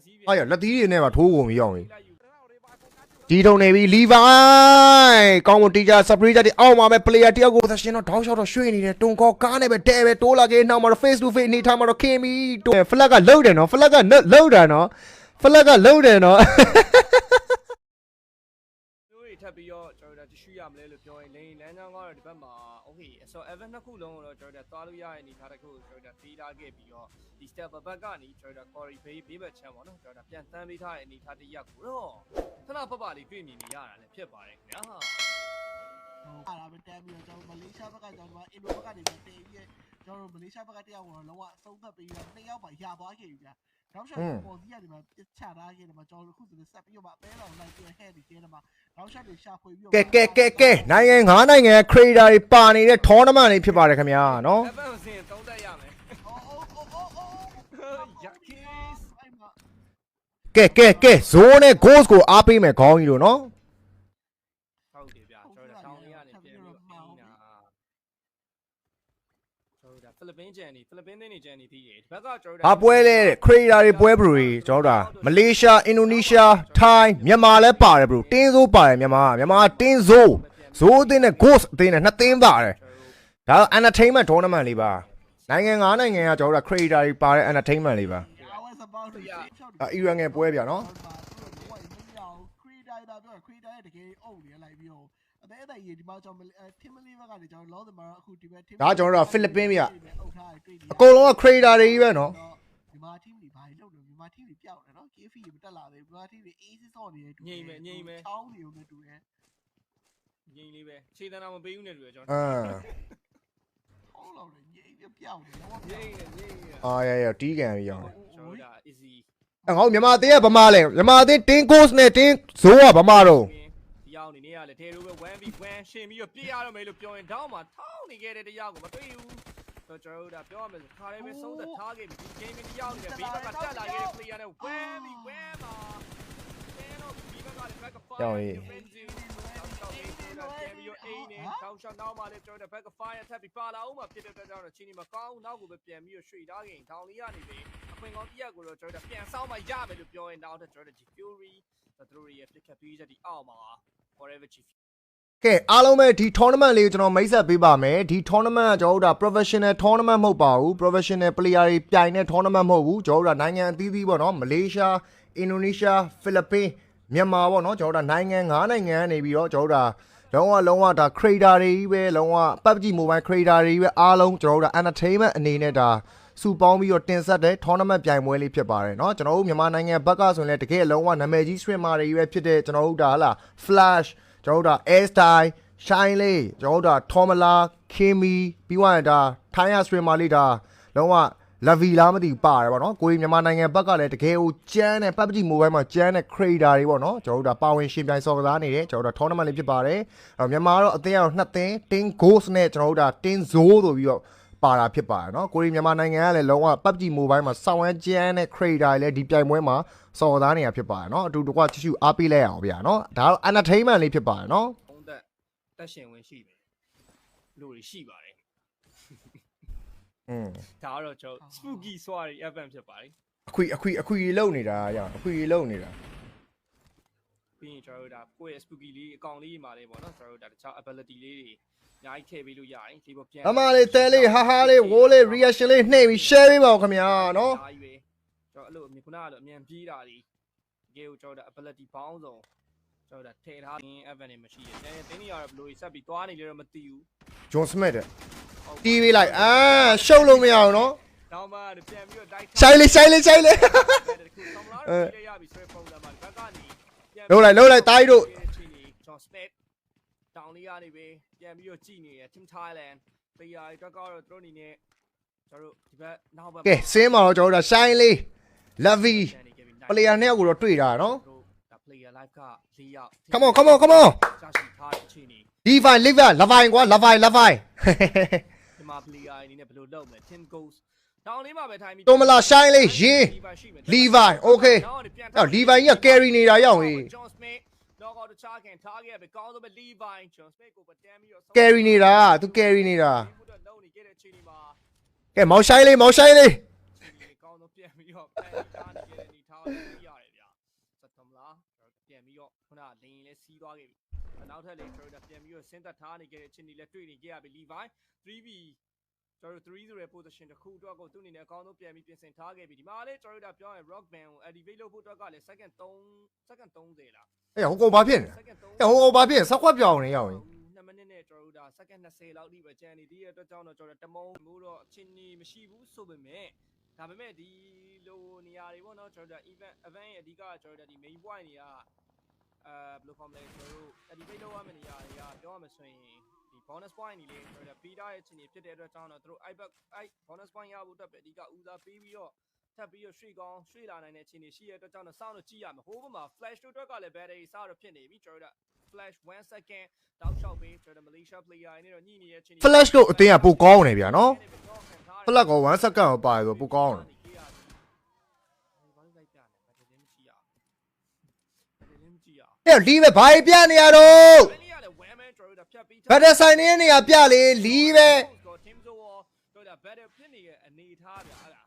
က်စီးအားရလက်သီးတွေနဲ့ပါထိုးကုန်ပြီးအောင်ပြီလိုက်ယူဒီထုံနေပြီလီဗိုင်ကောင်းမွန်တီချာစပရီဂျာတီအောက်မှာပဲ player တယောက်ကို position တော့ down shot တော့ရွှေ့နေတယ်တုံခေါ်ကားနဲ့ပဲတဲပဲတိုးလာခဲ့နောက်မှာတော့ face to face အနေထားမှာတော့ခင်ပြီတိုး flag ကလှုပ်တယ်နော် flag ကလှုပ်တာနော် flag ကလှုပ်တယ်နော်တို့တွေ ထပ်ပြီးတော့ကျွန်တော်တို့တရှိရမလဲလို့ပြောရင်လိန်လမ်းကြောင်းကတော့ဒီဘက်မှာ okay ဆိုတော့ Evan နှစ်ခုလုံးကိုတော့ကျွန်တော်တို့သွားလို့ရတဲ့အနေထားတစ်ခုကိုကျွန်တော်တို့ပေးထားခဲ့ပြီးတော့ဒီ step ဘက်ကနေကျွန်တော်တို့ Corey Bay ဘေးဘက်ချမ်းပေါ့နော်ကျွန်တော်တို့ပြန်တန်းပေးထားတဲ့အနေထားတစ်ရပ်ကိုတော့ခဏပပလေးတွေ့မြင်နေရတာလည်းဖြစ်ပါတယ်ခင်ဗျာဟိုအားလာပဲတန်းပြီးတော့ကျွန်တော်မလေးရှားဘက်ကကျွန်တော်အင်ဒိုဘက်ကနေပြီးတင်ပြီးကျွန်တော်မလေးရှားဘက်ကတယောက်ကတော့လုံးဝအဆုံးသတ်ပြီးတော့နှစ်ယောက်ပါရသွားခဲ့ပြီဗျာ နောက်ဆက်ပေါ်စီကနေမှချထားခဲ့တယ်မှာကျွန်တော်တို့ခုဆိုဆက်ပြီးတော့အပဲတော်လိုက်ပြီးဟဲ့ဒီကျဲတယ်မှာနောက်ဆက်တွေရှာဖွေပြီးကဲကဲကဲကဲနိုင်ငံငါးနိုင်ငံ creator တွေပါနေတဲ့ tournament လေးဖြစ်ပါတယ်ခင်ဗျာနော် Evan စင်သုံးသက်ရမယ်အိုးအိုးအိုးအိုးအိုး Yakis အဲ့မှာကဲကဲကဲ zone နဲ့ ghost ကိုအားပေးမယ်ခေါင်းကြီးတို့နော် ဟုတ်တယ်ဗျာကျွန်တော်တို့တောင်းလေးကနေပြန်ပြီးတော့အင်းနာကျွန်တော်တို့ဖိလစ်ပင်းဂျန်နီဖိ လစ်ပင်းတင်းနေဂျန်နီတီးတယ်ဒီဘက်ကကျွန်တော်တို့ဘာပွဲလဲတဲ့ creator တွေပွဲဘလူတွေကျွန်တော်တို့ဒါမလေးရှားအင်ဒိုနီးရှားထိုင်းမြန်မာလည်းပါတယ်ဘလူတင်းစိုးပါတယ်မြန်မာမြန်မာတင်းစိုးဇိုးအသင်းနဲ့ ghost အသင်းနဲ့နှစ်သင်းပါတယ်ဒါတော့ entertainment tournament လေးပါနိုင်ငံငါးနိုင်ငံကကျွန်တော်တို့ creator တွေပါတဲ့ entertainment လေးပါ I was about to say အအီရန်ငယ်ပွဲပြနော်ခရီးတိုင်းတာပြောခရီးတိုင်းတကယ်အုပ်နေလိုက်ပြီးတော့ အသေးအသေးရေဒီမှာကျွန်တော်ထင်မလေးဘက်ကနေကျွန်တော်လောသမားအခုဒီဘက်ထင်ဒါကျွန်တော်တို့ကဖိလစ်ပင်းဗျအုပ်ထားတွေ့နေအကုန်လုံးက creator တွေကြီးပဲနော်မြန်မာ team တွေဘာလို့လုပ်လဲမြန်မာ team တွေပျောက်တယ်နော် KF တွေမတက်လာသေးဘူးမြန်မာ team တွေ easy ဆော့နေတယ်ချောင်းနေုံနဲ့တူတယ်ငိမ့်လေးပဲခြေတန်းတော့မပေးဘူးနဲ့တူရကျွန်အတော်မ်ဟောလောက်တယ်ငိမ့်ပြပျောက်တယ်တော့ငိမ့်နေငိမ့်နေအာရရတီးကန်ပြီးအောင်ကျွန်တော်ဒါ easy အဲငါတို့မြန်မာသေးကဗမာလဲမြန်မာသေးတင်း ghost နဲ့တင်းဇိုးကဗမာတော့ ဒီရောက်နေနေရလေထဲလိုပဲ 1v1 ရှင်ပြီးတော့ပြရတော့မယ်လို့ပြောရင်တောင်းမှာထောင်းနေခဲ့တဲ့တရားကိုမတွေ့ဘူးဆိုတော့ကျွန်တော်တို့ဒါပြောရမယ်ဆိုခါလေးပဲဆုံးသက်ထားခဲ့ပြီဒီ game ဒီရောက်နေတယ်ဘေးဘက်ကတက်လာခဲ့တဲ့ player နဲ့ 1v1 မှာအဲတော့ဒီဘက်ကလည်း back fire တောင်းရှောင်းနောက်မှလည်းကျွန်တော်တို့ back fire ထပ်ပြီးပါလာအောင်မှာဖြစ်တဲ့အတွက်ကြောင့်ချင်းဒီမကောင်းနောက်ကိုပဲပြန်ပြီးတော့ရွှေ့ထားခဲ့ရင်တောင်းလေးရနေပြီအခွင့်ကောင်းတရက်ကိုတော့ကျွန်တော်တို့ပြန်ဆောင်းမှရမယ်လို့ပြောရင်နောက်တော့ကျွန်တော်တို့ Fury သူတို့ရဲ့ pick up ပြီးချက်ဒီအောက်မှာ forever chief ကဲအားလုံးပဲဒီ tournament လေးကိုကျွန်တော်မိတ်ဆက်ပေးပါမယ်ဒီ tournament ကကျွန်တော်တို့ဒါ professional tournament မဟုတ်ပါဘူး professional player တွေပြိုင်တဲ့ tournament မဟုတ်ဘူးကျွန်တော်တို့ဒါနိုင်ငံအသီးသီးပေါ့နော်မလေးရှားအင်ဒိုနီးရှားဖိလစ်ပင်းမြန်မာပေါ့နော်ကျွန်တော်တို့ဒါနိုင်ငံ၅နိုင်ငံကနေပြီးတော့ကျွန်တော်တို့ဒါလုံးဝလုံးဝဒါ creator တွေကြီးပဲလုံးဝ PUBG Mobile creator တွေကြီးပဲအားလုံးကျွန်တော်တို့ဒါ entertainment အနေနဲ့ဒါ စူပေါင်းပြီးတော့တင်ဆက်တဲ့ tournament ပြိုင်ပွဲလေးဖြစ်ပါတယ်เนาะကျွန်တော်တို့မြန်မာနိုင်ငံဘက်ကဆိုရင်လည်းတကယ်လုံးဝနာမည်ကြီး swimmer တွေကြီးပဲဖြစ်တဲ့ကျွန်တော်တို့ဒါဟလာ flash ကျွန်တော်တို့ဒါ air style shine လေးကျွန်တော်တို့ဒါ tomala kimi ပြီးသွားရင်ဒါ thai swimmer လေးဒါလုံးဝ lavi လားမသိဘူးပါတယ်ဗောနော်ကိုကြီးမြန်မာနိုင်ငံဘက်ကလည်းတကယ်ကိုကျန်းတဲ့ PUBG Mobile မှာကျန်းတဲ့ creator တွေဗောနော်ကျွန်တော်တို့ဒါပါဝင်ရှင်ပြိုင်စော်ကစားနေတယ်ကျွန်တော်တို့ဒါ tournament လေးဖြစ်ပါတယ်အဲ့တော့မြန်မာကတော့အသင်းကတော့နှစ်သင်း team ghost နဲ့ကျွန်တော်တို့ဒါ team zoo ဆိုပြီးတော့ ပါတာဖြစ်ပါတယ်နော်ကိုရီမြန်မာနိုင်ငံကလည်းလုံးဝ PUBG Mobile မှာစောင်းဝမ်းကျန်းတဲ့ creator တွေလည်းဒီပြိုင်ပွဲမှာစော်သားနေတာဖြစ်ပါတယ်နော်အတူတကွချစ်ချူအားပေးလိုက်အောင်ဗျာနော်ဒါတော့ entertainment လေးဖြစ်ပါတယ်နော်သုံးသက်တက်ရှင်ဝင်ရှိတယ်လို့ရှိပါတယ်อืมဒါကတော့ကျွန်တော် spooky soiree event ဖြစ်ပါတယ်အခွေအခွေအခွေကြီးလုံနေတာရအောင်အခွေကြီးလုံနေတာ ပြီးရင်ကျွန်တော်တို့ဒါကိုယ့်ရဲ့ spooky လေးအကောင်လေးမှာလေးပေါ့နော်ကျွန်တော်တို့ဒါတခြား ability လေးတွေအများကြီးထည့်ပေးလို့ရတယ်ဒီပေါ်ပြန်အမလေးတဲလေးဟာဟာလေးဝိုးလေး reaction လေးနှိပ်ပြီး share ပေးပါဦးခင်ဗျာနော်အားကြီးပဲကျွန်တော်အဲ့လိုအမြင်ခုနကတော့အမြန်ပြေးတာဒီတကယ်ကိုကျွန်တော်တို့ ability ပေါင်းစုံကျွန်တော်တို့ထည့်ထားရင် event တွေမရှိတယ်တင်းတင်းနေရတော့ဘယ်လိုဆက်ပြီးသွားနေလဲတော့မသိဘူးဂျွန်စမစ်တဲ့တီးပေးလိုက်အာရှုပ်လို့မရအောင်နော်နောက်မှပြန်ပြီးတော့ တိုက်ဆိုင်လေးဆိုင်လေးဆိုင်လေးတခုဆောင်းလာတော့ပြေးရပြီဆိုတဲ့ပုံစံမှာဘက်ကနေ လုံးလိုက်လုံးလိုက်တားကြီးတို့ကျွန်တော် Smith တောင်လေးရနေပြီပြန်ပြီးတော့ကြည်နေရ Team Thailand တရားအတွက်ကတော့သူတို့အနေနဲ့ကျွန်တော်တို့ဒီဘက်နောက်ဘက်ကဲစင်းမှာတော့ကျွန်တော်တို့ဆိုင်လေး lovey player နှစ်ယောက်ကိုတော့တွေ့တာနော်တို့ဒါ player live က၄ယောက် come on come on come on ကြာရှိထားတဲ့အခြေအနေ levi levi levi ကွာ levi levi ဒီမှာ player အနေနဲ့ဘယ်လိုလုပ်မလဲ Team Goals တောင်လေးမှာပဲထိုင်ပြီးတော်မလားဆိုင်လေးရင် Levi okay အော် Levi ကြီးက carry နေတာရောက်ဟေး John Smith တော့ကတော့ချားခင်ထားခဲ့ပဲကောင်းဆုံးပဲ Levi John Smith ကိုပတမ်းပြီးတော့ carry နေတာသူ carry နေတာဒီလိုလုံးနေခဲ့တဲ့အခြေအနေမှာကဲမောင်ဆိုင်လေးမောင်ဆိုင်လေးအခြေအနေကောင်းဆုံးပြန်ပြီးတော့ပြန်ထားနေခဲ့တဲ့အနေထားပြန်ပြီးတော့ခုနလင်းလဲစီးသွားခဲ့ပြီနောက်ထပ်လေကျွန်တော်တို့ပြန်ပြီးတော့ဆင်းသက်ထားနေခဲ့တဲ့ချင်းတွေလည်းတွေ့နေကြရပြီ Levi 3B ကျွန်တော်တို့3ဆိုတဲ့ position တစ်ခုအတွက်ကိုသူ့အနေနဲ့အကောင်းဆုံးပြန်ပြီးပြင်ဆင်ထားခဲ့ပြီဒီမှာလေကျွန်တော်တို့ပြောရင် rock band ကို activate လုပ်ဖို့အတွက်ကလည်း second 3 second 30လားအေးဟိုကောင်ဘာဖြစ်နေ second 3လဲဟိုကောင်ဘာဖြစ်နေဆက်ခွက်ပြောင်းနေရောက်ရင်2မိနစ်နဲ့ကျွန်တော်တို့ဒါ second 20လောက်ထိပဲကျန်နေသေးတဲ့အတွက်ကြောင့်တော့ကျွန်တော်တမုံမိုးတော့အချင်းကြီးမရှိဘူးဆိုပေမဲ့ဒါပေမဲ့ဒီလိုနေရာတွေပေါ့နော်ကျွန်တော်တို့ event event ရဲ့အဓိကကျွန်တော်တို့ဒီ main point တွေကအဲဘယ်လိုခေါ်မလဲကျွန်တော်တို့ activate လုပ်ရမယ့်နေရာတွေကပြောရမယ်ဆိုရင်ဒီ bonus point တွေလေကျွန်တော်တို့ beta ရဲ့ချင်းတွေဖြစ်တဲ့အတွက်ကြောင့်တော့သူတို့ iBack i bonus point ရဖို့အတွက်ပဲအဓိကဦးစားပေးပြီးတော့ထပ်ပြီးတော့ရွှေ့ကောင်းရွှေ့လာနိုင်တဲ့ချင်းတွေရှိတဲ့အတွက်ကြောင့်တော့စောင့်လို့ကြည့်ရမယ်ဟိုဘက်မှာ flash တို့အတွက်ကလည်း battery စတော့ဖြစ်နေပြီကျွန်တော်တို့ flash 1 second တောက်လျှောက်ပေးကျွန်တော် Malaysia player တွေနဲ့တော့ညှိနေတဲ့ချင်း flash တို့အတင်းကပိုကောင်းနေဗျာနော် flash က1 second ကိုပါရဆိုပိုကောင်းတယ်ဘာလို့လိုက်ပြလဲဘာတည်းမရှိရဘာတည်းမရှိရအဲ့လီးပဲဘာပြနေရတော့ ဘယ်နေရလဲ wham man ကျွန်တော်တို့ဖြတ်ပြီးဘတ်တာဆိုင်နေနေရပြလေလီးပဲ team ဆိုတော့ကျွန်တော် better ဖြစ်နေတဲ့အနေထားဗျအဲ့ဒါ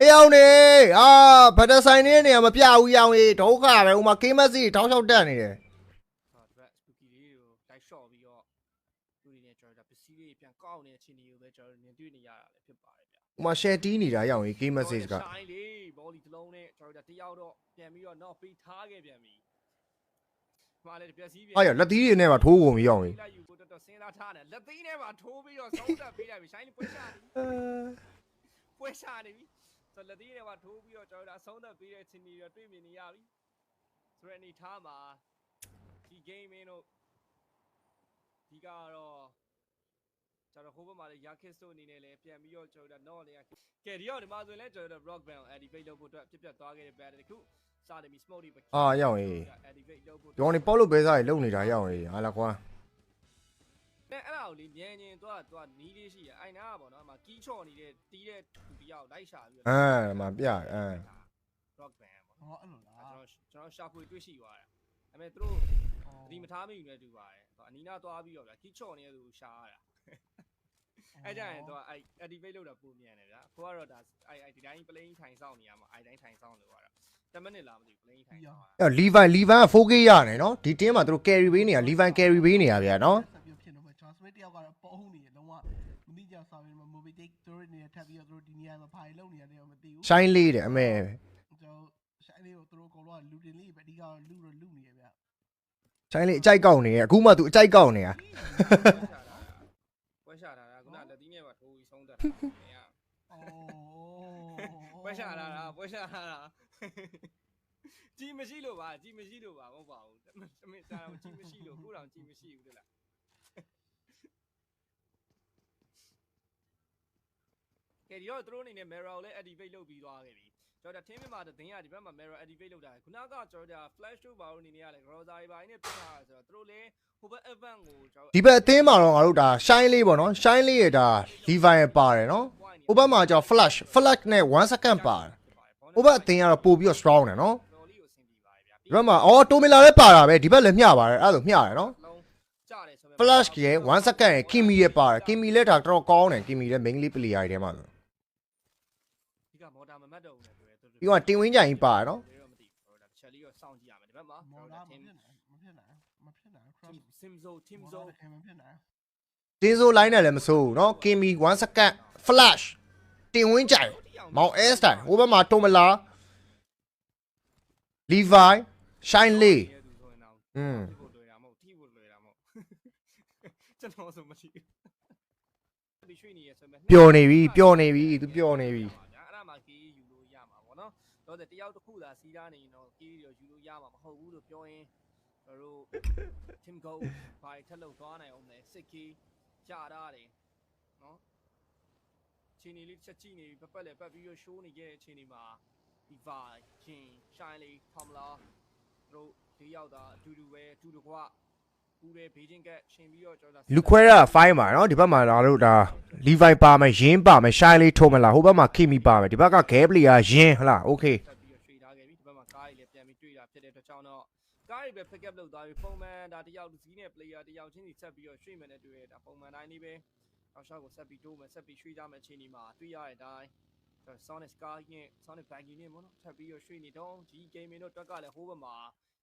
အေးအောင်နေအာဘတ်တာဆိုင်နေနေရမပြဘူးရောင်ကြီးဒုက္ခပဲဟိုမှာ game message တောင်းလျှောက်တက်နေတယ်ဆိုတော့ spooky လေးကိုတိုက်လျှော့ပြီးတော့သူတွေနဲ့ကျွန်တော်ပစ္စည်းလေးပြန်ကောက်နေတဲ့ချင်းတွေကိုပဲကျွန်တော်မြင်တွေ့နေရတာလည်းဖြစ်ပါတယ်ဗျဟိုမှာ share တီးနေတာရောင်ကြီး game message ကဆိုင်လေးဘောလီတစ်လုံးနဲ့ကျွန်တော်တယောက်တော့ပြန်ပြီးတော့ knock ပေးထားခဲ့ပြန်ပြီ မှားလေပျက်စီးပြန်အားရလက်သီးတွေနဲ့ပါထိုးကုန်ပြီရောင်ကြီးလိုက်ယူကိုတော်တော်စဉ်းစားထားတယ်လက်သိန်းထဲမှာထိုးပြီးတော့ဆုံးသက်ပေးလိုက်ပြီဆိုင်လေးပွဲချနေပြီပွဲချနေပြီဆိုလက်သိန်းထဲမှာထိုးပြီးတော့ကျွန်တော်တို့အဆုံးသက်ပေးတဲ့ချင်းတွေတော့တွေ့မြင်နေရပြီဆိုတဲ့အနေထားမှာဒီ game င်းတို့ဒီကတော့ကျွန်တော်ဟိုဘက်မှာလည်း Yakis တို့အနေနဲ့လည်းပြန်ပြီးတော့ကျွန်တော်တို့ not လည်းကဲဒီတော့ဒီမှာဆိုရင်လည်းကျွန်တော်တို့ rock band ကို activate လုပ်ဖို့အတွက်ပြတ်ပြတ်သွားခဲ့တဲ့ battery တစ်ခု စတယ်မီ smoke တွေပဲအာရောင်ကြီး activate လုပ်ဖို့ဒီကောင်နေပေါ့လို့ပဲစားရလုံနေတာရောင်ကြီးဟာလာကွာအဲ့အဲ့ဒါကိုလေညင်ညင်သွားသွားနီးလေးရှိရအိုင်နာကပေါ့နော်အမကီးချော်နေတဲ့တီးတဲ့သူတယောက်လိုက်ရှာပြီးအဲမပြအဲ rock band ပေါ့ဟောအဲ့လိုလားကျွန်တော်ကျွန်တော်ရှာဖွေတွေ့ရှိသွားတယ်ဒါပေမဲ့သူတို့သတိမထားမိဘူးလည်းတူပါတယ်အနီးနာသွားပြီးတော့ဗျာကီးချော်နေတဲ့သူကိုရှာရတာအဲ့ကြရင်တော့အဲ့ activate လုပ်တာပုံမြန်တယ်ဗျာကိုကတော့ဒါအဲ့အဲ့ဒီတိုင်း plane ထိုင်ဆောင်နေရမှာအဲ့တိုင်းထိုင်ဆောင်လို့ရတာ 10မိနစ်လားမသိဘူး plane ထိုင်ဆောင်ရအဲ့လီဗိုင်လီဗိုင်က 4K ရတယ်နော်ဒီတင်းမှာသူတို့ carry ပေးနေတာလီဗိုင် carry ပေးနေရဗျာနော်ဆက်ပြီးဖြစ်တော့မှကျွန်တော်စမစ်တယောက်ကတော့ပုံနေတယ်လုံးဝမသိကြဆောင်ရင် movie take သူတို့နေထပ်ပြီးတော့သူတို့ဒီနေရာမှာဘာတွေလုပ်နေရတယ်မသိဘူးရှိုင်းလေးတယ်အမေကျွန်တော်ဆိုင်လေးကိုသူတို့အကုန်လုံးကလူတင်လေးပဲအဓိကလူတော့လူနေရဗျရှိုင်းလေးအကြိုက်ကောက်နေရအခုမှသူအကြိုက်ကောက်နေတာပွဲရှာတာကခုနလက်သီးနဲ့ပါထိုးပြီးဆုံးသက်တယ်နေရအိုးပွဲရှာလာတာပွဲရှာလာ တာကြီးမရှိလို့ပါကြီးမရှိလို့ပါမဟုတ်ပါဘူးတမင်တာတော့ကြီးမရှိလို့ကိုယ်တော်ကြီးမရှိဘူးတလားကဲဒီတော့သူတို့အနေနဲ့ mirror ကိုလည်း activate လုပ်ပြီးသွားခဲ့ပြီကျွန်တော်ထင်းမြမှာတင်းရဒီဘက်မှာ mirror activate လုပ်တာခုနကကျွန်တော် flash တို့ဘာလို့အနေနဲ့ရလဲ grocer တွေဘာတွေနဲ့ပြထားတာဆိုတော့သူတို့လည်းဟိုဘက် event ကိုကျွန်တော်ဒီဘက်အသင်းမှာတော့ငါတို့ဒါရှိုင်းလေးပေါ့နော်ရှိုင်းလေးရဒါလီဗိုင်ပါတယ်နော်ဟိုဘက်မှာကျတော့ flash flash နဲ့1 second ပါတယ် ဟိုဘက်အသင်းကတော့ပို့ပြီးတော့ strong တယ်နော်တော်လေးကိုအဆင်ပြေပါတယ်ဗျာဒီဘက်မှာအော်တိုမီလာလည်းပါတာပဲဒီဘက်လည်းမျှပါတယ်အဲ့ဒါဆိုမျှတယ်နော်လုံးကြားတယ်ဆိုပေမဲ့ flash ရဲ့1 second ရဲ့ kimi ရဲ့ပါတယ် kimi လည်းဒါတော်တော်ကောင်းတယ် kimi လည်း mainly player တွေထဲမှာဆိုဒီကမော်တာမမတ်တော့ဘူးလေတွေ့တယ်ပြီးတော့တင်ဝင်းကြိုင်ကြီးပါတယ်နော်တော့မသိဘူးဒါတစ်ချက်လေးတော့စောင့်ကြည့်ရမယ်ဒီဘက်မှာမော်ကျွန်ဒါတော်မ team ဖြစ်နိုင်မဖြစ်နိုင်မဖြစ်နိုင် cross simzo timzo မော်ဒါမဖြစ်နိုင်တင်းစိုး line နဲ့လည်းမစိုးဘူးနော် kimi 1 second flash တင်ဝင်းကြိုင် မောင် S style ဟိုဘက်မှာတိုမီလာ levi shine လေးอืมထိဖို့လွယ်တာမဟုတ်ထိဖို့လွယ်တာမဟုတ်ကျွန်တော်ဆိုမရှိဘူးဒီရွှေ့နေရဆိုမဲ့ပျော်နေပြီပျော်နေပြီသူပျော်နေပြီအဲ့ဒါမှကီးယူလို့ရမှာပေါ့နော်တော့တယောက်တစ်ခုသာစီးသားနေရင်တော့ကီးရောယူလို့ရမှာမဟုတ်ဘူးလို့ပြောရင်တို့တို့ team go ဘာထက်လို့သွားနိုင်အောင်လဲစစ်ကီးကြာရတယ်နော် ချင်းနေလေးချက်ကြည့်နေပြီပတ်ပတ်လေပတ်ပြီးတော့ show နေခဲ့တဲ့ချင်းနေမှာဒီ vibe ချင်း shine လေး formula တို့လေးယောက်သားအတူတူပဲအတူတကွပူတဲ့ဘေးချင်းကရှင်ပြီးတော့ကျွန်တော်လူခွဲရဖိုင်းပါနော်ဒီဘက်မှာလာလို့ဒါ levi ပါမယ်ရင်းပါမယ် shine လေးထိုးမလားဟိုဘက်မှာ kimi ပါမယ်ဒီဘက်က game player ရင်းဟလား okay ဆက်ပြီးတော့ရွှေ့ထားခဲ့ပြီဒီဘက်မှာကားကြီးလည်းပြန်ပြီးတွေ့တာဖြစ်တဲ့အတွက်ကြောင့်တော့ကားကြီးပဲ pick up လုပ်သွားပြီပုံမှန်ဒါတယောက်တစ်စီးနဲ့ player တယောက်ချင်းစီဆက်ပြီးတော့ရွှေ့မယ်နဲ့တွေ့ရတာပုံမှန်တိုင်းလေးပဲ အောက်ရှော့ကိုဆက်ပြီးတိုးမယ်ဆက်ပြီးရွှေ့ကြမယ်အချိန်ဒီမှာတွေ့ရတဲ့အတိုင်းကျွန်တော် Sonic Sky နဲ့ Sonic Baggy နဲ့ပေါ့နော်ထပ်ပြီးတော့ရွှေ့နေတော့ဒီ gaming တို့တွက်ကလည်းဟိုးဘက်မှာ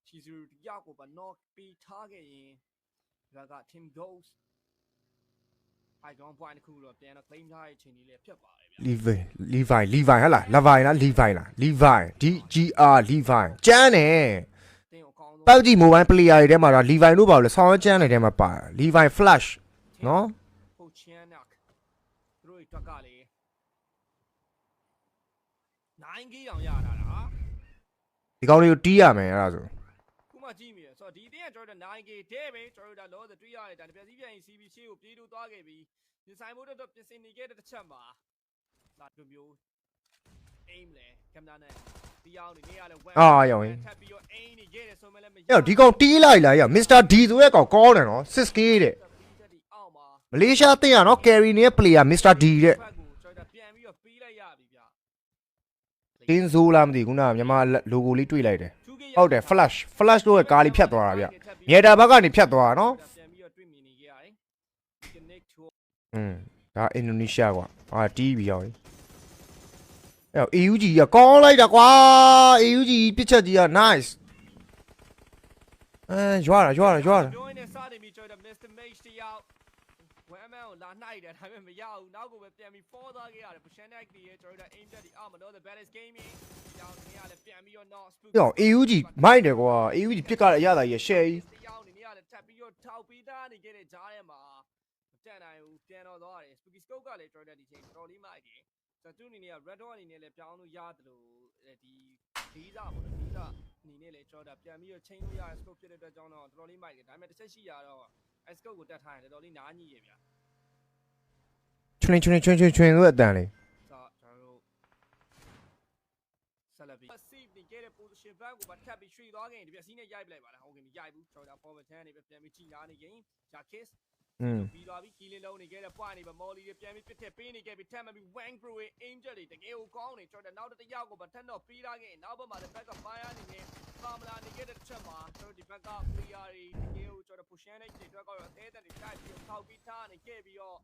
Chizuru တယောက်ကိုပဲ knock ပြီးထားခဲ့ရင်ဒီဘက်က Team Ghost high ground point တစ်ခုတော့ပြန်တော့ claim ထားတဲ့အချိန်ကြီးလည်းဖြစ်ပါတယ်ဗျာ Levi Levi Levi ဟတ်လား Levi လား Levi လား Levi D G R Levi ကျန်းတယ်တင်းကိုအကောင်းဆုံး PUBG Mobile Player တွေထဲမှာတော့ Levi လို့ပါလို့ဆောင်းကျန်းတဲ့ထဲမှာပါတယ် Levi Flash နော်ဟိုချန် နက်သူတို့တွက်ကလေ9ကီအောင်ရတာလားဒီကောင်လေးကိုတီးရမယ်အဲ့ဒါဆိုခုမှကြည့်မိရဆိုတော့ဒီတင်းကကျွန်တော်တို့ 9k တဲ့ပဲကျွန်တော်တို့လောဆယ်တွေ့ရတယ်ဒါတပြက်စီးပြန် CB ရှေ့ကိုပြေးလို့သွားခဲ့ပြီးဒီဆိုင်မို့တော့ပြင်ဆင်နေခဲ့တဲ့တစ်ချက်မှာဒါတို့မျိုး aim လေကင်မရာနဲ့ဒီအောင်နေနေရလဲအာရောင်ရင်ထပ်ပြီးတော့ aim နေခဲ့တယ်ဆိုမှလည်းမရအဲ့တော့ဒီကောင်တီးလိုက်လားရ Mr D ဆိုတဲ့ကောင်ကောတယ်နော် 6k တဲ့ဒီအောက် မှာမလေးရှားတင်ရနော် carry နဲ့ player Mr D တဲ့ဘက်ကိုကျွန်တော်ပြန်ပြီးတော့ပေးလိုက်ရပြီဗျတင်းဆိုးလားမသိဘူးခုနကမြန်မာ logo လေးတွေ့လိုက်တယ်ဟုတ်တယ် flash flash တို့ရဲ့ကားလေးဖြတ်သွားတာဗျမြေတာဘက်ကနေဖြတ်သွားတာနော်ပြန်ပြီးတော့တွေ့မြင်နေခဲ့ရတယ် connect to อืมဒါအင်ဒိုနီးရှားကွာဟာတီးပြီးရောက်ရင်အဲ့တော့ AUG ကကောင်းလိုက်တာကွာ AUG ပစ်ချက်ကြီးက nice အဲရွာတာရွာတာရွာတာ join နဲ့စတင်ပြီးကျွန်တော် Mr. Mage တယောက် 1M ကိုလာနှိုက်တယ်ဒါပေမဲ့မရဘူးနောက်ကိုပဲပြန်ပြီး fall သွားခဲ့ရတယ် Pushan Act ရဲ့ကျွန်တော် aim တက်ဒီအောက်မှာတော့ the baddest gaming ကြောင်းနေရလဲပြန်ပြီးတော့ not spook ပြော AUG မိုက်တယ်ကွာ AUG ပစ်ကြတဲ့အရသာကြီး share ကြီးတယောက်နေနေရလဲထပ်ပြီးတော့ထောက်ပြီးသားနေခဲ့တဲ့ဂျားထဲမှာမတက်နိုင်ဘူးပြန်တော့သွားတယ် spooky scope ကလည်းကျွန်တော်ဒီချိန်တော်တော်လေးမိုက်တယ်ဆိုတော့သူအနေနဲ့က red dot အနေနဲ့လည်းပြောင်းလို့ရတယ်လို့ဒီဒီစားပေါ့နော်ဒီစားအနေနဲ့လည်းကျွန်တော်ပြန်ပြီးတော့ချိန်လို့ရတဲ့ scope ဖြစ်တဲ့အတွက်ကြောင့်တော့တော်တော်လေးမိုက်တယ်ဒါပေမဲ့တစ်ချက်ရှိရတော့အဲ scope ကိုတက်ထားရင်တော်တော်လေးနားကြီးရဗျာ ချွင်းချွင်းချွင်းချွင်းချွင်းဆိုတဲ့အတန်လေးဆိုတော့ကျွန်တော်တို့ဆက်လက်ပြီး save နေခဲ့တဲ့ position back ကိုပါထပ်ပြီးရွှေ့သွားခဲ့ရင်ဒီပြစီးနဲ့ရိုက်ပလိုက်ပါလားဟုတ်ကဲ့မရိုက်ဘူးကျွန်တော် forward turn နေပဲပြန်ပြီးကြည်လာနေရင် Jakis อืมပြီးသွားပြီ killing လုံးနေခဲ့တဲ့ point နေပဲ Molly တွေပြန်ပြီးပစ်ထည့်ပေးနေခဲ့ပြီးထပ်မှပြီး Wang Pro ရဲ့ angel တွေတကယ်ကိုကောင်းနေကျွန်တော်နောက်တစ်ယောက်ကိုပါထပ်တော့ပြီးလာခဲ့ရင်နောက်ဘက်မှာလည်း back က fire နေနေပါမလာနေခဲ့တဲ့တစ်ချက်မှာကျွန်တော်ဒီဘက်က player တွေတကယ်ကိုကျွန်တော် push နေတဲ့အတွက်ကတော့အသေးအတန်တွေတိုက်ပြီးတော့ထောက်ပြီးထားနေခဲ့ပြီးတော့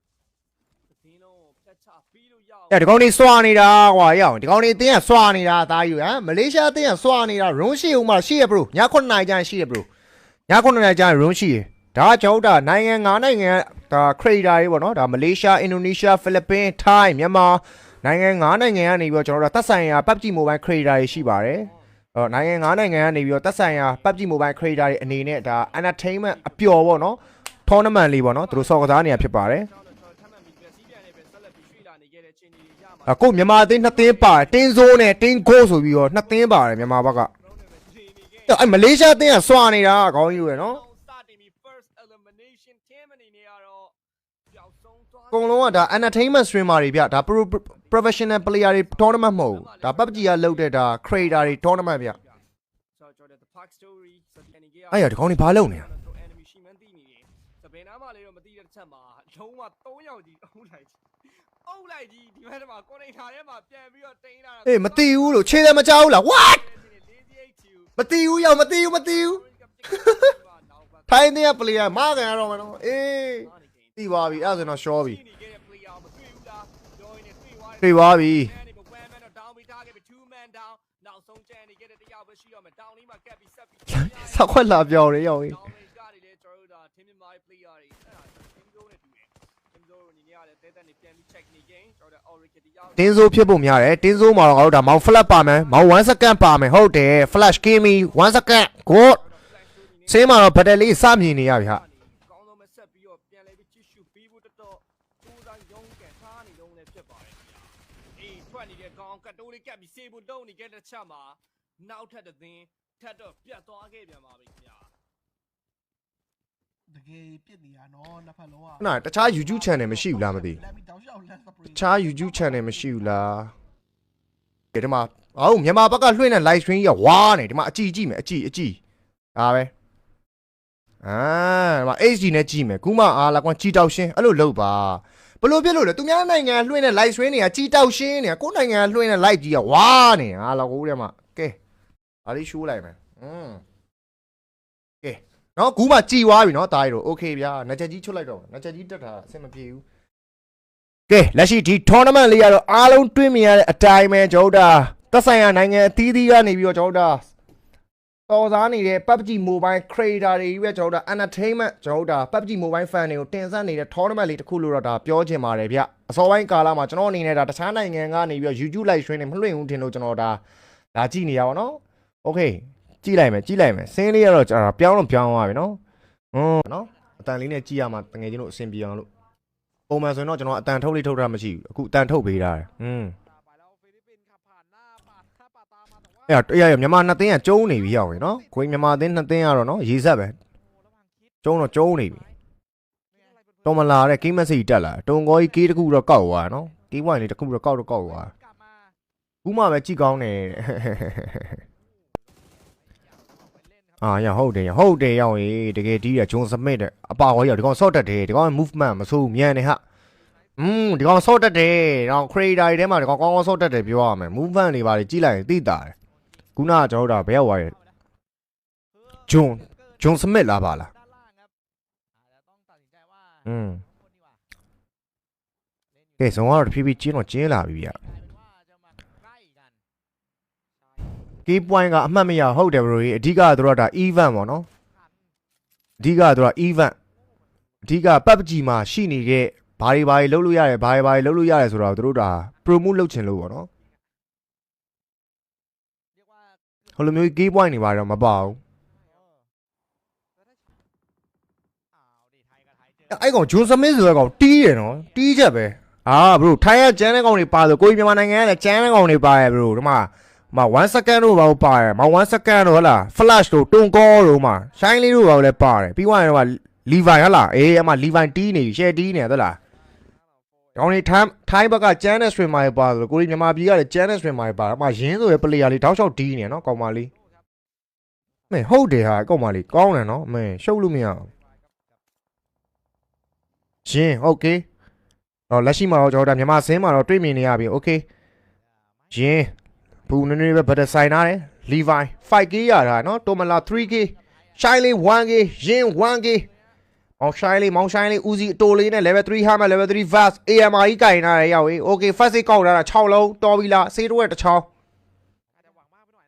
ဒီလုံးကိုဖြတ်ချပြီးလို့ရအောင်အဲ့ဒီကောင်လေးစွာနေတာကွာရအောင်ဒီကောင်လေးအတင်းကစွာနေတာအသားယူဟမ်မလေးရှားအတင်းကစွာနေတာ room ရှိဦးမှာရှိရ bro ည9နာရီကျရင်ရှိရ bro ည9နာရီကျရင် room ရှိရဒါကကျွန်တော်တို့ဒါနိုင်ငံ၅နိုင်ငံဒါ creator တွေပေါ့နော်ဒါမလေးရှားအင်ဒိုနီးရှားဖိလစ်ပင်းထိုင်းမြန်မာနိုင်ငံ၅နိုင်ငံကနေပြီးတော့ကျွန်တော်တို့သက်ဆိုင်ရာ PUBG Mobile creator တွေရှိပါတယ်အော်နိုင်ငံ၅နိုင်ငံကနေပြီးတော့သက်ဆိုင်ရာ PUBG Mobile creator တွေအနေနဲ့ဒါ entertainment အပျော်ပေါ့နော် tournament လေးပေါ့နော်သူတို့စော်ကစားနေရဖြစ်ပါတယ် အခုမြန်မာအသင်းနှစ်သင်းပါတယ်တင်းစိုးနဲ့တင်းကိုဆိုပြီးတော့နှစ်သင်းပါတယ်မြန်မာဘက်ကလုံးနေပဲဒီနေခဲ့အဲ့မလေးရှားအသင်းကစွာနေတာအကောင်းကြီးပဲနော်စတင်ပြီး first elimination team အနေနဲ့ကတော့ပျောက်ဆုံးသွားအကုန်လုံးကဒါ entertainment streamer တွေဗျဒါ pro professional player တွေ tournament မဟုတ်ဘူးဒါ PUBG ကလုပ်တဲ့ဒါ creator တွေ tournament ဗျဆိုတော့ကျွန်တော် the park story ဆိုတဲ့နေခဲ့အဲ့ရဒီကောင်းနေဘာလုပ်နေလဲတို့ enemy ရှိမှန်းသိနေတယ်ဆိုဘယ်နားမှလည်းတော့မသိတဲ့တစ်ချက်မှာလုံးဝ3ယောက်ကြီးအုပ်လိုက်ကြီးအုပ် လိုက်ကြီးဒီဘက်မှာကိုနေထားထဲမှာပြန်ပြီးတော့တိန်းလာတာအေးမတီးဘူးလို့ခြေတယ်မကြောက်ဘူးလား what မတီးဘူးရောက်မတီးဘူးမတီးဘူးထိုင်းတဲ့ player မကန်ရတော့မနော်အေးတီးပါပြီအဲ့ဒါဆိုတော့ short ပြီတွေ့ပါပြီနောက်ဆုံးကျန်နေခဲ့တဲ့တယောက်ပဲရှိတော့မယ်တောင်းလေးမှာကပ်ပြီးဆက်ပြီးဆောက်ခွက်လာပြောင်းနေရောက်ပြီတောင်း တဲတဲနေပြန်ပြီး check နေကြကျွန်တော်တို့ Oracle တယောက်တင်းစိုးဖြစ်ဖို့များတယ်တင်းစိုးမှာတော့ငါတို့ဒါမောင် flat ပါမယ်မောင်1 second ပါမယ်ဟုတ်တယ် flash game 1 second good စင်းမှာတော့ဘက်တလေးစမြင်နေရပြီဟာကောင်းဆုံးပဲဆက်ပြီးတော့ပြန်လဲပြီးကြည့်ရှုပြီးဖို့တော်တော်စူးစမ်းရုံးကန်ထားနေလုံးလည်းဖြစ်ပါတယ်ခင်ဗျာအေးထွက်နေတဲ့ကောင်းကတ်တိုးလေးကပ်ပြီးစေဖို့တုံးနေခဲ့တဲ့ချက်မှာနောက်ထပ်တစ်သင်းထပ်တော့ပြတ်သွားခဲ့ပြန်ပါပြီခင်ဗျာ တကယ်ပြစ်နေရနော်နှစ်ဖက်လုံးကခုနကတခြား YouTube channel မရှိဘူးလားမသိဘူးလက်ပြီးတောက်လျှောက်လက်စပရေးတခြား YouTube channel မရှိဘူးလားကဲဒီမှာအော်မြန်မာဘက်ကလွှင့်တဲ့ live stream ကြီးကဝါးနေဒီမှာအကြည့်ကြည့်မယ်အကြည့်အကြည့်ဒါပဲအာဒီမှာ HD နဲ့ကြည့်မယ်ခုမှအားလာကွန်ကြည်တောက်ရှင်းအဲ့လိုလုပ်ပါဘလို့ဖြစ်လို့လဲသူများနိုင်ငံလွှင့်တဲ့ live stream တွေကကြည်တောက်ရှင်းနေကိုယ်နိုင်ငံလွှင့်တဲ့ live ကြီးကဝါးနေအားလာကိုတဲ့မှာကဲအားလေးရှိုးလိုက်မယ်อืมကဲ နော်ခုမှကြည်သွားပြီနော်တားရီတို့โอเคဗျာငချက်ကြီးချွတ်လိုက်တော့ငချက်ကြီးတက်တာအဆင်မပြေဘူး ကဲလက်ရှိဒီ tournament လေးကတော့အားလုံးတွင်းမြင်ရတဲ့အတိုင်းပဲကျွန်တော်တို့ဒါသက်ဆိုင်ရာနိုင်ငံအသီးသီးကနေပြီးတော့ကျွန်တော်တို့ဒါတော်စားနေတဲ့ PUBG Mobile creator တွေကြီးပဲကျွန်တော်တို့ဒါ entertainment ကျွန်တော်တို့ဒါ PUBG Mobile fan တွေကိုတင်ဆက်နေတဲ့ tournament လေးတစ်ခုလို့တော့ဒါပြောချင်ပါတယ်ဗျအစောပိုင်းကာလမှာကျွန်တော်အနေနဲ့ဒါတခြားနိုင်ငံကနေပြီးတော့ YouTube live stream တွေမလွှင့်ဘူးထင်လို့ကျွန်တော်ဒါဒါကြည့်နေရပါတော့ Okay ကြည့်လိုက်မယ်ကြည့်လိုက်မယ်ဆင်းလေးကတော့ကျွန်တော်ပြောင်းတော့ပြောင်းသွားပြီနော်ဟွန်းနော်အတန်လေးနဲ့ကြည့်ရမှာတကယ်ချင်းတို့အဆင်ပြေအောင်လို့ပုံမှန်ဆိုရင်တော့ကျွန်တော်အတန်ထုတ်လေးထုတ်တာမရှိဘူးအခုအတန်ထုတ်ပေးတာဟွန်းအဲ့တော့ရရမြန်မာနှစ်သင်းကကျုံးနေပြီရောက်ပြီနော်ခွေးမြန်မာသင်းနှစ်သင်းကတော့နော်ရေဆက်ပဲကျုံးတော့ကျုံးနေပြီတော်မလာတဲ့ကိမက်စီတက်လာတုံကောကြီးကေးတခုတော့ကောက်သွားနော်တီးဝိုင်းလေးတခုတော့ကောက်တော့ကောက်သွားဘူးမှပဲကြည့်ကောင်းနေ အာရဟုတ်တယ်ရဟုတ်တယ်ရောက်ရေတကယ်တီးရဂျွန်စမစ်တဲ့အပါခေါ်ရဒီကောင်ဆော့တက်တယ်ဒီကောင် movement မဆိုးမြန်နေဟာอืมဒီကောင်ဆော့တက်တယ်တော့ creator တွေထဲမှာဒီကောင်ကောင်းကောင်းဆော့တက်တယ်ပြောရမယ် movement တွေပါလေကြည့်လိုက်ရင်သိတာတယ်ခုနကကျွန်တော်တို့ဒါဘယ်ရောက်သွားရဲဂျွန်ဂျွန်စမစ်လားပါလား ด้านล่างครับอาจจะต้องตัดสินใจว่า อืม คนดีกว่าเล่นอยู่ ကဲဇုံကတော့တဖြည်းဖြည်းကျင်းတော့ကျင်းလာပြီဗျ key point ကအမှတ်မရဟုတ်တယ်ဘရိုကြီးအဓိကကတော့ဒါ event ပေါ့နော်အဓိကကတော့ event အဓိက PUBG မှာရှိနေတဲ့ဘာတွေဘာတွေလုပ်လို့ရတယ်ဘာတွေဘာတွေလုပ်လို့ရတယ်ဆိုတော့တို့ဒါ promote လုပ်ချင်လို့ပေါ့နော်ဟိုလိုမျိုး key point တွေဘာတော့မပေါဘူးအဲ့ကောင်ဂျွန်စမင်းဆိုတဲ့ကောင်တီးရယ်နော်တီးချက်ပဲအာဘရိုထိုင်းကကျန်းတဲ့ကောင်တွေပါဆိုကိုကြီးမြန်မာနိုင်ငံကလည်းကျန်းတဲ့ကောင်တွေပါရယ်ဘရိုဒီမှာ မ1 second တို့ဘာလို့ပါရမ1 second တို့ဟလာ flash တို့တွန်ကောတို့မှာ shine လေးတို့ဘာလို့လဲပါတယ်ပြီးသွားရင်တော့ levi ဟလာအေးအမ levi တီးနေပြီ share တီးနေသလားကောင်းနေထိုင်းထိုင်းဘက်ကကျန်းတဲ့ streamer တွေပါဆိုကိုရီမြန်မာပြည်ကလည်းကျန်းတဲ့ streamer တွေပါအမရင်းဆိုရဲ့ player လေးတောက်လျှောက်တီးနေနော်ကောင်မလေးမဲဟုတ်တယ်ဟာကောင်မလေးကောင်းတယ်နော်မဲရှုပ်လို့မရအောင်ရင်း okay တော့လက်ရှိမှာတော့ကျွန်တော်တို့မြန်မာစင်းမှာတော့တွေ့မြင်နေရပြီ okay ရင်း ဘူးနည်းနည်းပဲဘတ်တဆိုင်နာတယ်လီဗိုင် 5K ရတာနော်တိုမလာ 3K ရှိုင်းလေး 1K ယင်း 1K မောင်ရှိုင်းလေးမောင်ရှိုင်းလေးဦးစီအတိုလေးနဲ့ level 3ဟာမဲ့ level 3 vast AMR ကြီးကင်ထားတယ်ရောက်ပြီ okay first ကောက်ထားတာ6လုံးတော်ပြီလားစေးတော့တစ်ချောင်း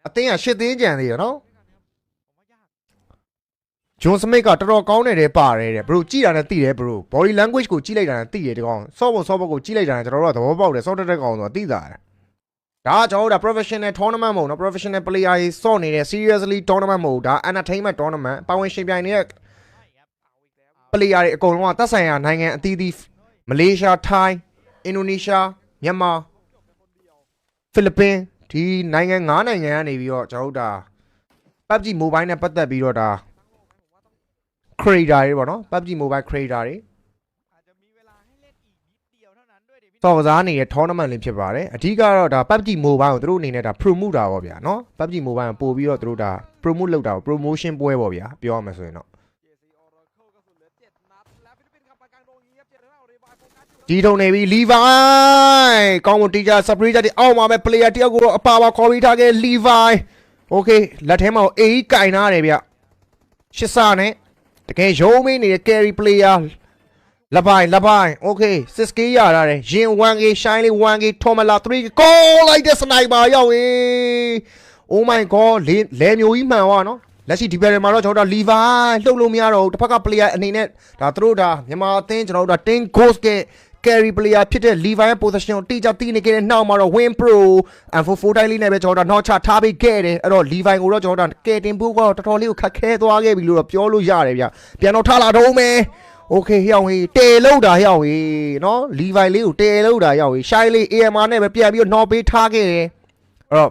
အတင်းက8သင်းကြံသေးရနော်ဂျွန်စမစ်ကတော်တော်ကောင်းနေတယ်ပါတယ်တဲ့ဘရိုကြည့်တာနဲ့သိတယ်ဘရို body language ကိုကြည့်လိုက်တာနဲ့သိတယ်တကောင်ဆော့ဖို့ဆော့ဖို့ကိုကြည့်လိုက်တာနဲ့ကျွန်တော်တို့ကသဘောပေါက်တယ်ဆော့တက်တက်ကောင်ဆိုတာသိတာတယ် ဒါကကျွန်တော်တို့ဒါ professional tournament မဟုတ်နော် professional player တွေစော့နေတဲ့ seriously tournament မဟုတ်ဒါ entertainment tournament ပါဝင်ရှင်ပြိုင်နေတဲ့ player တွေအကုန်လုံးကသက်ဆိုင်ရာနိုင်ငံအသီးသီးမလေးရှားထိုင်းအင်ဒိုနီးရှားမြန်မာဖိလစ်ပင်းဒီနိုင်ငံ၅နိုင်ငံကနေပြီးတော့ကျွန်တော်တို့ဒါ PUBG Mobile နဲ့ပတ်သက်ပြီးတော့ဒါ creator တွေပေါ့နော် PUBG Mobile creator တွေ စော်ကစားနေတဲ့ tournament လေးဖြစ်ပါတယ်အဓိကတော့ဒါ PUBG Mobile ကိုသူတို့အနေနဲ့ဒါ promote တာပေါ့ဗျာနော် PUBG Mobile ကိုပို့ပြီးတော့သူတို့ဒါ promote လုပ်တာပေါ့ promotion ပွဲပေါ့ဗျာပြောရမယ်ဆိုရင်တော့ JC Oracle กระสุนเหลือเจ็ดนัดแล้วฟิลิปปินส์ขับมากลางโดงอย่างนี้ครับเจ็ดแล้วรีวายโฟกัสอยู่ ဒီထုံနေပြီ Levi ကောင်းမွန်တီချာ surprise တွေအောက်မှာပဲ player တယောက်ကိုတော့အပါပါခေါ်ပြီးထားခဲ့ Levi okay လက်ထဲမှာ AE ကင်ထားတယ်ဗျရှစ်စနဲ့တကယ်ရုံးမင်းနေတဲ့ carry player လက်ပိုင်းလက်ပိုင်း okay 6k ရတာတယ်ရင် 1k shine လေး 1k ထော်မလာ 3k ကောလိုက်တဲ့ sniper ရောက်ရင် oh my god လဲလဲမျိုးကြီးမှန်သွားနော်လက်ရှိဒီဘက်မှာတော့ကျွန်တော်တို့ Levi လှုပ်လို့မရတော့ဘူးတစ်ဖက်က player အနေနဲ့ဒါသူတို့ဒါမြန်မာအသင်းကျွန်တော်တို့ဒါ10 ghost က carry player ဖြစ်တဲ့ Levi ရဲ့ position ကိုတိကျသိနေခဲ့တဲ့နောက်မှာတော့ Win Pro M44 တိုင်းလေးနဲ့ပဲကျွန်တော်တို့နောက်ချထားပေးခဲ့တယ်အဲ့တော့ Levi ကိုတော့ကျွန်တော်တို့ကယ်တင်ဖို့ကတော့တော်တော်လေးကိုခက်ခဲသွားခဲ့ပြီလို့တော့ပြောလို့ရတယ်ဗျပြန်တော့ထားလာတော့မယ် โอเคဟျောင်းဟေးတေလောက်တာဟျောင်းဟေးเนาะ Levi လေးကိုတေလောက်တာဟျောင်းဟေး Shy လေး AMR နဲ့ပဲပြန်ပြီးတော့ knock ပေးထားခဲ့တယ်အဲ့တော့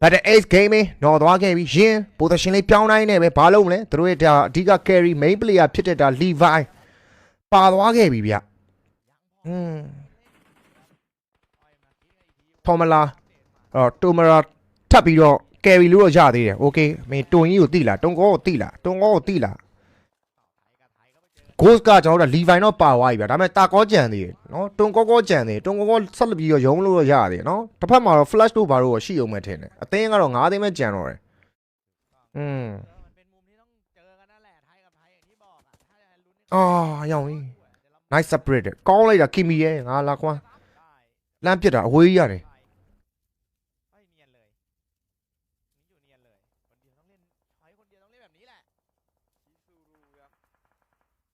Battle Ace Gaming တော့သွားခဲ့ပြီးရင် position လေးပြောင်းတိုင်းနဲ့ပဲဘာလုပ်မလဲသူတို့ရဲ့ဒါအဓိက carry main player ဖြစ်တဲ့ဒါ Levi ပါသွားခဲ့ပြီဗျอืม ထော်မလာအော်တိုမရာထပ်ပြီးတော့ carry လို့တော့ရသေးတယ် okay မင်းတွန်ကြီးကိုတိလားတွန်ကောကိုတိလားတွန်ကောကိုတိလား Ghost ကကျွန်တော်တို့က Levi တော့ပါသွားပြီဗျဒါပေမဲ့တာကောကြံသေးတယ်နော်တွန်ကောကောကြံသေးတယ်တွန်ကောကောဆက်လက်ပြီးတော့ရုံးလို့တော့ရသေးတယ်နော်တစ်ဖက်မှာတော့ flash တို့ဘာတို့ရှိအောင်မဲ့ထင်တယ်အသင်းကတော့9သိန်းပဲကြံတော့တယ်อืมအော်ရောင်ကြီး nice separate ကောင်းလိုက်တာ Kimi ရဲ့ငါလာခွန်းလမ်းပြစ်တာအဝေးရတယ်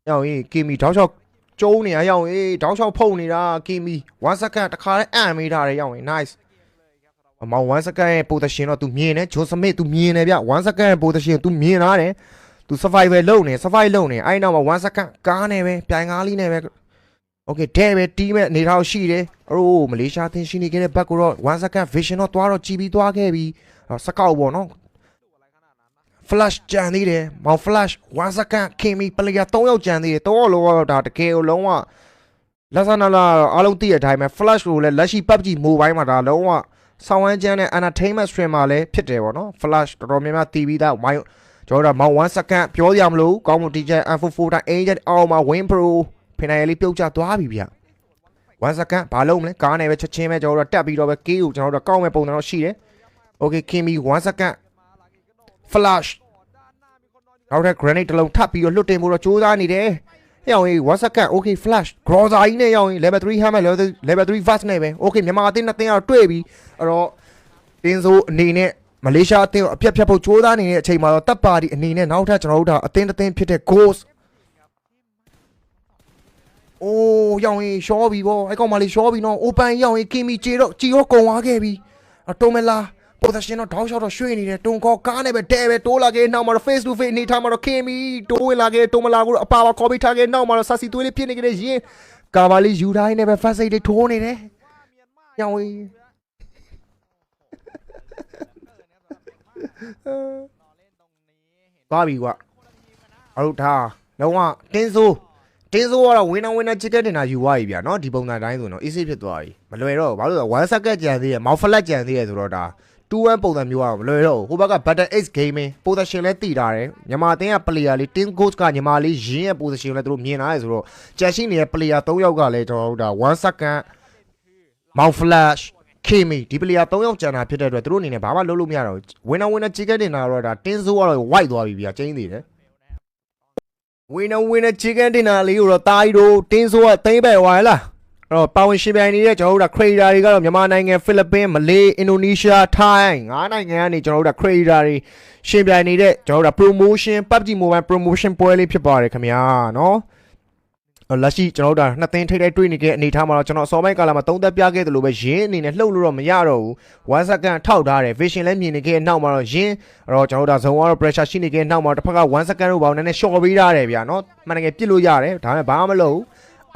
ရောက်ရင်ကီမီတောက်လျှောက်ကျုံးနေရရောက်ရင်တောက်လျှောက်ဖုန်နေတာကီမီ1 second တခါလဲအံ့မိထားတယ်ရောက်ရင် nice အမောင်1 second ရဲ့ position တော့ तू မြင်တယ်ဂျွန်စမစ် तू မြင်တယ်ဗျ1 second ရဲ့ position तू မြင်လာတယ် तू survival လုပ်နေ survive လုပ်နေအဲ့နောက်မှာ1 second ကားနေပဲပြိုင်ကားလေးနေပဲ okay တဲ့ပဲတီးမဲ့အနေထားရှိတယ်အိုးမလေးရှားသင်ရှိနေခဲ့တဲ့ဘက်ကိုတော့1 second vision တော့သွားတော့ကြည်ပြီးသွားခဲ့ပြီအော်စကောက်ပေါ့နော် flash ကြံသေးတယ်မောင် flash 1 second ခင်မီ player 3ယောက်ကြံသေးတယ်3ယောက်လုံးကတော့ဒါတကယ်ကိုလုံးဝလက်စနာလာအားလုံးသိတဲ့အတိုင်းပဲ flash ကိုလည်းလက်ရှိ PUBG mobile မှာဒါလုံးဝဆောင်းဝမ်းကျန်းတဲ့ entertainment stream မှာလည်းဖြစ်တယ်ပေါ့နော် flash တော်တော်များများတီးပြီးသားမိုင်းကျွန်တော်တို့မောင်1 second ပြောရမလို့ကောင်းမှု DJ F4 တိုင်း agent အောင်မှာ win pro ဖင်နိုင်လေးပြုတ်ကျသွားပြီဗျ1 second ဘာလုံးမလဲကားနဲ့ပဲချက်ချင်းပဲကျွန်တော်တို့တက်ပြီးတော့ပဲ key ကိုကျွန်တော်တို့ကောင်းမဲ့ပုံစံတော့ရှိတယ် okay ခင်မီ1 second flash နောက်ထပ် granite တစ်လုံးထပ်ပြီးတော့လွတ်တင်ဖို့တော့ကြိုးစားနေတယ်။ရောင်ရေး one second okay flash groza ကြီးနဲ့ရောင်ရေး level 3 hammer level level 3 fast နဲ့ပဲ okay မြန်မာအသင်းနှစ်သင်းကတော့တွေ့ပြီးအဲ့တော့တင်းဆိုအနေနဲ့မလေးရှားအသင်းကိုအပြတ်ဖြတ်ဖို့ကြိုးစားနေတဲ့အချိန်မှာတော့တပ်ပါတီအနေနဲ့နောက်ထပ်ကျွန်တော်တို့အသင်းတစ်သင်းဖြစ်တဲ့ goals အိုးရောင်ရေးရှော့ပြီဗောအဲ့ကောင်မလေးရှော့ပြီနော် open ရောင်ရေးကင်မီကျေတော့ជីရောကုံသွားခဲ့ပြီအတိုမဲလား possession တော့ down shot တော့ရွှေ့နေတယ်တုံခေါ်ကားနဲ့ပဲတဲပဲတိုးလာခဲ့နောက်မှာတော့ face to face အနေထားမှာတော့ခင်ပြီးတိုးဝင်လာခဲ့တုံမလာကိုတော့အပါပါခေါ်ပြီးထားခဲ့နောက်မှာတော့ဆာစီသွေးလေးဖြစ်နေကြတဲ့ရင်ကာဗာလီယူတိုင်းနဲ့ပဲ first aid တွေထိုးနေတယ်ညောင်ဝေးပါပြီကွာအရုတ်ဒါလုံးဝတင်းဆိုးတင်းဆိုးကတော့ဝင်းအောင်ဝင်းအောင်ချစ်ကက်တင်တာယူသွားပြီဗျာနော်ဒီပုံစံတိုင်းဆိုတော့ easy ဖြစ်သွားပြီမလွယ်တော့ဘာလို့လဲ1 second ကြံသေးရ mouth flat ကြံသေးရဆိုတော့ဒါ 2-1ပုံစံမျိုးကတော့မလွယ်တော့ဘူးဟိုဘက်က battle ace gaming position လဲတည်ထားတယ်မြန်မာအသင်းက player လေး team coach ကညီမလေးရင်းရဲ့ position လဲသူတို့မြင်လာရဲဆိုတော့ကြံရှိနေတဲ့ player 3ယောက်ကလည်းကျွန်တော်တို့ဒါ1 second mouth flash kimi ဒီ player 3ယောက်ကြံတာဖြစ်တဲ့အတွက်သူတို့အနေနဲ့ဘာမှလုပ်လို့မရတော့ဘူး winner winner chicken dinner ကတော့ဒါတင်းဆိုးကတော့ white သွားပြီဗျာကျင်းသေးတယ်ဝင်းနဝင်းန chicken dinner လေးကိုတော့တာကြီးတို့တင်းဆိုးကသိမ့်ပဲဝိုင်လား အဲ့တော့ပါဝင်ရှင်ပြိုင်နေတဲ့ကျွန်တော်တို့က creator တွေကတော့မြန်မာနိုင်ငံဖိလစ်ပင်းမလေးအင်ဒိုနီးရှားထိုင်းငါးနိုင်ငံကနေကျွန်တော်တို့က creator တွေရှင်ပြိုင်နေတဲ့ကျွန်တော်တို့က promotion PUBG Mobile promotion ပွဲလေးဖြစ်ပါတယ်ခင်ဗျာနော်အဲ့လက်ရှိကျွန်တော်တို့ကနှစ်သိန်းထိပ်ထိပ်တွေ့နေခဲ့အနေထားမှာတော့ကျွန်တော်အစောပိုင်းကာလမှာသုံးသက်ပြခဲ့တယ်လို့ပဲရင်းအနေနဲ့လှုပ်လို့တော့မရတော့ဘူး1 second ထောက်ထားတယ် vision လည်းမြင်နေခဲ့တဲ့နောက်မှာတော့ရင်းအဲ့တော့ကျွန်တော်တို့ကဇုံကတော့ pressure ရှိနေခဲ့တဲ့နောက်မှာတစ်ဖက်က1 second လို့ပေါ့နည်းနည်း short ပေးထားတယ်ဗျာနော်မှန်တကယ်ပြစ်လို့ရတယ်ဒါပေမဲ့ဘာမှမလုပ်ဘူး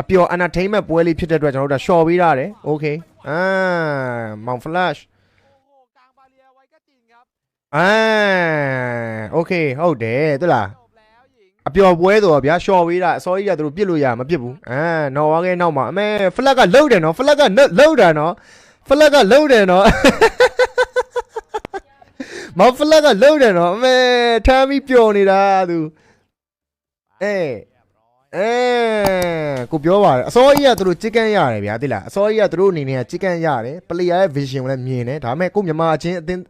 အပျော် entertainment ပွဲလေးဖြစ်တဲ့အတွက်ကျွန်တော်တို့ဒါ short ပေးထားတယ် okay အာ mount flash အာ okay ဟုတ်တယ်သူလားအပျော်ပွဲဆိုတော့ဗျာ short ပေးတာအစောကြီးကသူတို့ပြစ်လို့ရမပြစ်ဘူးအာနော်ဝါခဲနောက်မှာအမဲ flag ကလှုပ်တယ်နော် flag ကလှုပ်တာနော် flag ကလှုပ်တယ်နော်မောင်ဖလက်ကလှုပ်တယ်နော်အမဲထမ်းပြီးပျော်နေတာသူအဲ အဲကိုပြောပါတယ်အစောကြီးကသူတို့ chicken ရတယ်ဗျာသိလားအစောကြီးကသူတို့အနေနဲ့ chicken ရတယ် player ရဲ့ vision ကိုလည်းမြင်တယ်ဒါပေမဲ့ကိုမြန်မာအချင်းအသင်း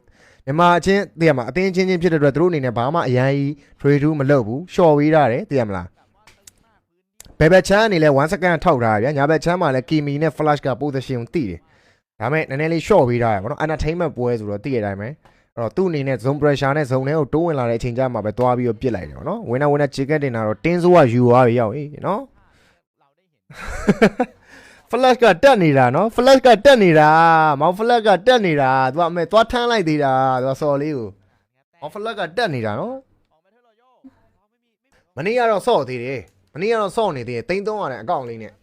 မြန်မာအချင်းသိရမှာအသင်းချင်းချင်းဖြစ်တဲ့အတွက်သူတို့အနေနဲ့ဘာမှအရင်ကြီး trade to မလုပ်ဘူး short ဝေးရတယ်သိရမလားဘယ်ဘက်ချမ်းအနေနဲ့1 second ထောက်ထားရဗျာညာဘက်ချမ်းမှာလည်း kimi နဲ့ flash က position ကိုသိတယ်ဒါပေမဲ့နည်းနည်းလေး short ဝေးထားရပါတော့ entertainment ပွဲဆိုတော့သိရတဲ့အတိုင်းပဲအဲ့ တော့သူ့အနေနဲ့ zone pressure နဲ့ zone ထဲကိုတိုးဝင်လာတဲ့အချိန်ကျမှပဲသွားပြီးတော့ပြစ်လိုက်တယ်ပေါ့နော်ဝင်နာဝင်နာ chicken တင်တာတော့တင်းဆိုးကယူသွားပြီရောက်ပြီနော် flash ကတက်နေတာနော် flash ကတက်နေတာမောင် flash ကတက်နေတာသူကမဲသွားထမ်းလိုက်သေးတာသူကစော်လေးကိုမောင် flash ကတက်နေတာနော်မနေ့ကတော့စော့သေးတယ်မနေ့ကတော့စော့နေသေးတယ်တိန်းသုံးရတဲ့အကောင့်လေးနဲ့